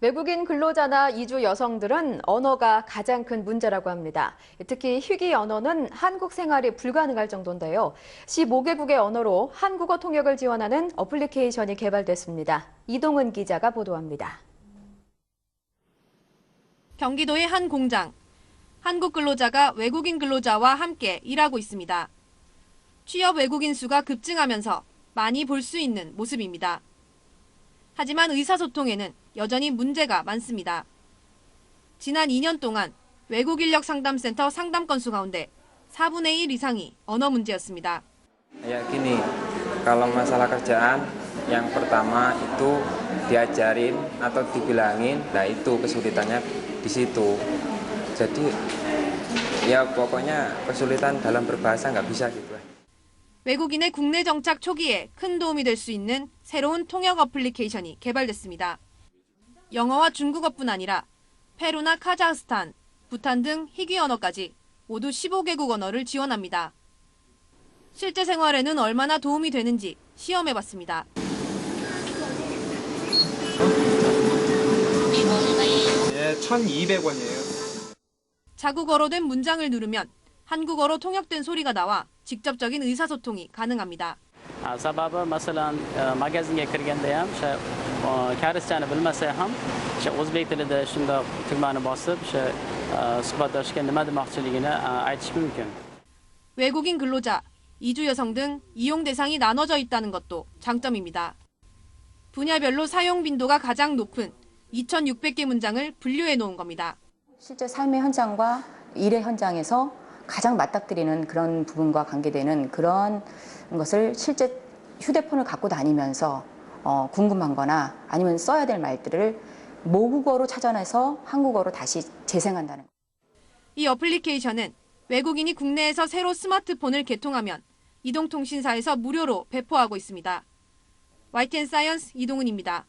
외국인 근로자나 이주 여성들은 언어가 가장 큰 문제라고 합니다. 특히 희귀 언어는 한국 생활이 불가능할 정도인데요. 15개국의 언어로 한국어 통역을 지원하는 어플리케이션이 개발됐습니다. 이동은 기자가 보도합니다. 경기도의 한 공장. 한국 근로자가 외국인 근로자와 함께 일하고 있습니다. 취업 외국인 수가 급증하면서 많이 볼 수 있는 모습입니다. 하지만 의사소통에는 여전히 문제가 많습니다. 지난 2년 동안 외국 인력 상담센터 상담 건수 가운데 4분의 1 이상이 언어 문제였습니다. Ya gini, kalau masalah kerjaan yang pertama itu diajarin atau dibilangin, nah itu kesulitannya di situ. Jadi ya pokoknya kesulitan dalam berbahasa nggak bisa gitu. 외국인의 국내 정착 초기에 큰 도움이 될 수 있는 새로운 통역 어플리케이션이 개발됐습니다. 영어와 중국어뿐 아니라 페루나 카자흐스탄, 부탄 등 희귀 언어까지 모두 15개국 언어를 지원합니다. 실제 생활에는 얼마나 도움이 되는지 시험해 봤습니다. 예, 1,200원이에요. 자국어로 된 문장을 누르면 한국어로 통역된 소리가 나와 직접적인 의사소통이 가능합니다. sababi masalan magazinga kirganda ham o'sha karischani bilmasa ham o'sha o'zbek tilida shundoq tugmani bosib o'sha suhbatdoshga nima demoqchiligini aytish mumkin 외국인 근로자, 이주 여성 등 이용 대상이 나눠져 있다는 것도 장점입니다. 분야별로 사용 빈도가 가장 높은 2,600개 문장을 분류해 놓은 겁니다. 실제 삶의 현장과 일의 현장에서 가장 맞닥뜨리는 그런 부분과 관계되는 그런 것을 실제 휴대폰을 갖고 다니면서 어, 궁금한 거나 아니면 써야 될 말들을 모국어로 찾아내서 한국어로 다시 재생한다는 거. 이 어플리케이션은 외국인이 국내에서 새로 스마트폰을 개통하면 이동통신사에서 무료로 배포하고 있습니다. YTN 사이언스 이동은입니다.